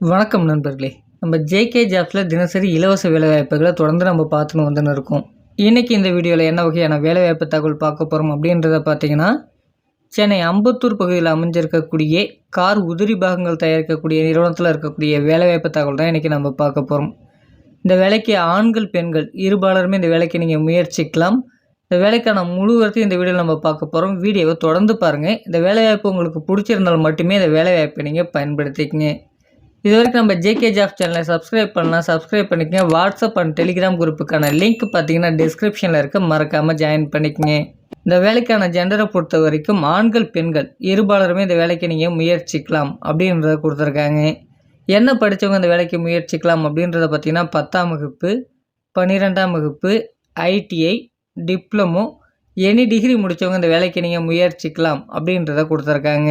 வணக்கம் நண்பர்களே. நம்ம ஜேகே ஜாப்ஸில் தினசரி இலவச வேலைவாய்ப்புகளை தொடர்ந்து நம்ம பார்த்துன்னு வந்துன்னு இருக்கோம். இன்றைக்கி இந்த வீடியோவில் என்ன வகையான வேலைவாய்ப்பு தகவல் பார்க்க போகிறோம் அப்படின்றத பார்த்தீங்கன்னா சென்னை அம்பத்தூர் பகுதியில் அமைஞ்சிருக்கக்கூடிய கார் உதிரி பாகங்கள் தயாரிக்கக்கூடிய நிறுவனத்தில் இருக்கக்கூடிய வேலைவாய்ப்பு தகவல் தான் இன்றைக்கி நம்ம பார்க்க போகிறோம் இந்த வேலைக்கு ஆண்கள் பெண்கள் இருபாலருமே இந்த வேலைக்கு நீங்கள் முயற்சிக்கலாம். இந்த வேலைக்கான முழுவதையும் இந்த வீடியோவில் நம்ம பார்க்க போகிறோம் வீடியோவை தொடர்ந்து பாருங்கள் இந்த வேலைவாய்ப்பு உங்களுக்கு பிடிச்சிருந்தால் மட்டுமே இந்த வேலைவாய்ப்பை நீங்கள் பயன்படுத்திக்கங்க. இது வரைக்கும் நம்ம ஜேகே ஜாப் சேனலை சப்ஸ்கிரைப் பண்ணலாம் சப்ஸ்கிரைப் பண்ணிக்கங்க. வாட்ஸ்அப் அண்ட் டெலிகிராம் குரூப்புக்கான லிங்க் பார்த்தீங்கன்னா டிஸ்கிரிப்ஷனில் இருக்க. மறக்காமல் ஜாயின் பண்ணிக்கங்க. இந்த வேலைக்கான ஜெண்டரை பொறுத்த வரைக்கும் ஆண்கள் பெண்கள் இருபாலருமே இந்த வேலைக்கு நீங்கள் முயற்சிக்கலாம் அப்படின்றத கொடுத்துருக்காங்க. என்ன படித்தவங்க இந்த வேலைக்கு முயற்சிக்கலாம் அப்படின்றத பார்த்தீங்கன்னா பத்தாம் வகுப்பு பன்னிரெண்டாம் வகுப்பு ஐடிஐ டிப்ளமோ எனி டிகிரி முடித்தவங்க இந்த வேலைக்கு நீங்கள் முயற்சிக்கலாம் அப்படின்றத கொடுத்துருக்காங்க.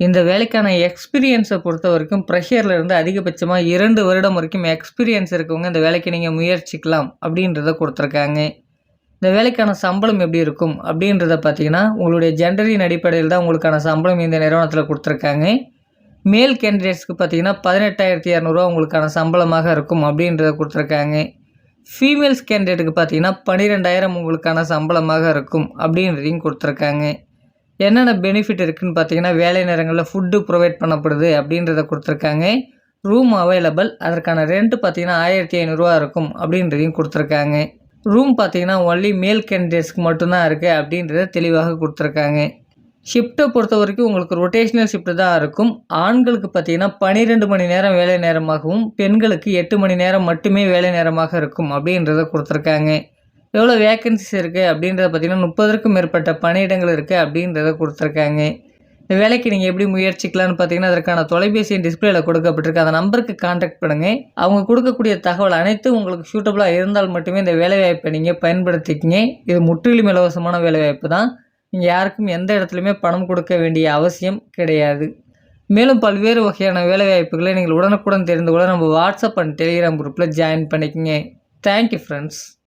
இந்த வேலைக்கான எக்ஸ்பீரியன்ஸை பொறுத்த வரைக்கும் ப்ரெஷரில் இருந்து அதிகபட்சமாக இரண்டு வருடம் வரைக்கும் எக்ஸ்பீரியன்ஸ் இருக்கவங்க இந்த வேலைக்கு நீங்கள் முயற்சிக்கலாம் அப்படின்றத கொடுத்துருக்காங்க. இந்த வேலைக்கான சம்பளம் எப்படி இருக்கும் அப்படின்றத பார்த்தீங்கன்னா உங்களுடைய ஜெண்டரின் அடிப்படையில் தான் உங்களுக்கான சம்பளம் இந்த நிறுவனத்தில் கொடுத்துருக்காங்க. மேல் கேண்டிடேட்ஸ்க்கு பார்த்தீங்கன்னா பதினெட்டாயிரத்தி இரநூறுவா உங்களுக்கான சம்பளமாக இருக்கும் அப்படின்றத கொடுத்துருக்காங்க. ஃபீமேல்ஸ் கேண்டிடேட்டுக்கு பார்த்தீங்கன்னா பன்னிரெண்டாயிரம் உங்களுக்கான சம்பளமாக இருக்கும் அப்படின்றதையும் கொடுத்துருக்காங்க. என்னென்ன பெனிஃபிட் இருக்குதுன்னு பார்த்தீங்கன்னா வேலை நேரங்களில் ஃபுட்டு ப்ரொவைட் பண்ணப்படுது அப்படின்றத கொடுத்துருக்காங்க. ரூம் அவைலபிள் அதற்கான ரெண்ட் பார்த்தீங்கன்னா ஆயிரத்தி ஐநூறுரூவா இருக்கும் அப்படின்றதையும் கொடுத்துருக்காங்க. ரூம் பார்த்தீங்கன்னா ஒன்லி மேல் கேண்டிடேட்ஸ்க்கு மட்டும்தான் இருக்குது அப்படின்றத தெளிவாக கொடுத்துருக்காங்க. ஷிஃப்ட்டை பொறுத்த வரைக்கும் உங்களுக்கு ரொட்டேஷனல் ஷிஃப்ட்டு தான் இருக்கும். ஆண்களுக்கு பார்த்தீங்கன்னா பன்னிரெண்டு மணி நேரம் வேலை நேரமாகவும் பெண்களுக்கு எட்டு மணி நேரம் மட்டுமே வேலை நேரமாக இருக்கும் அப்படின்றத கொடுத்துருக்காங்க. எவ்வளோ வேக்கன்சிஸ் இருக்குது அப்படின்றத பார்த்தீங்கன்னா முப்பதற்கும் மேற்பட்ட பணியிடங்கள் இருக்குது அப்படின்றத கொடுத்துருக்காங்க. இந்த வேலைக்கு நீங்கள் எப்படி முயற்சிக்கலாம்னு பார்த்தீங்கன்னா அதற்கான தொலைபேசியின் டிஸ்பிளேயில் கொடுக்கப்பட்டிருக்கு. அந்த நம்பருக்கு காண்டாக்ட் பண்ணுங்கள் அவங்க கொடுக்கக்கூடிய தகவல் அனைத்தும் உங்களுக்கு சூட்டபுளாக இருந்தால் மட்டுமே இந்த வேலைவாய்ப்பை நீங்கள் பயன்படுத்திக்கிங்க. இது முற்றிலும் இலவசமான வேலைவாய்ப்பு தான். நீங்கள் யாருக்கும் எந்த இடத்துலையுமே பணம் கொடுக்க வேண்டிய அவசியம் கிடையாது. மேலும் பல்வேறு வகையான வேலைவாய்ப்புகளை நீங்கள் உடனுக்குடன் தெரிந்து கொள்ள நம்ம வாட்ஸ்அப் அண்ட் டெலிகிராம் குரூப்பில் ஜாயின் பண்ணிக்கங்க. Thank you friends